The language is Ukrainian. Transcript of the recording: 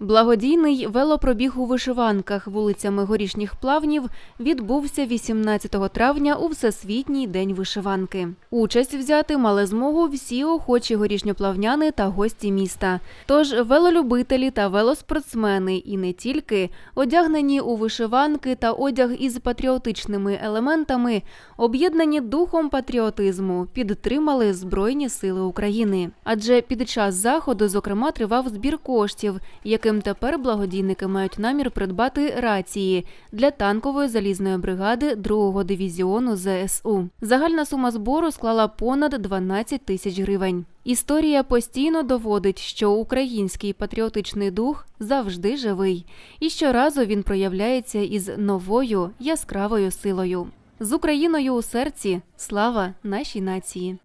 Благодійний велопробіг у вишиванках вулицями горішніх плавнів відбувся 18 травня у Всесвітній день вишиванки. Участь взяти мали змогу всі охочі горішньоплавняни та гості міста. Тож велолюбителі та велоспортсмени і не тільки одягнені у вишиванки та одяг із патріотичними елементами, об'єднані духом патріотизму, підтримали Збройні Сили України. Адже під час заходу, зокрема, тривав збір коштів, яким тепер благодійники мають намір придбати рації для танкової залізної бригади 2-го дивізіону ЗСУ. Загальна сума збору склала понад 12 тисяч гривень. Історія постійно доводить, що український патріотичний дух завжди живий, і щоразу він проявляється із новою яскравою силою. З Україною у серці слава нашій нації.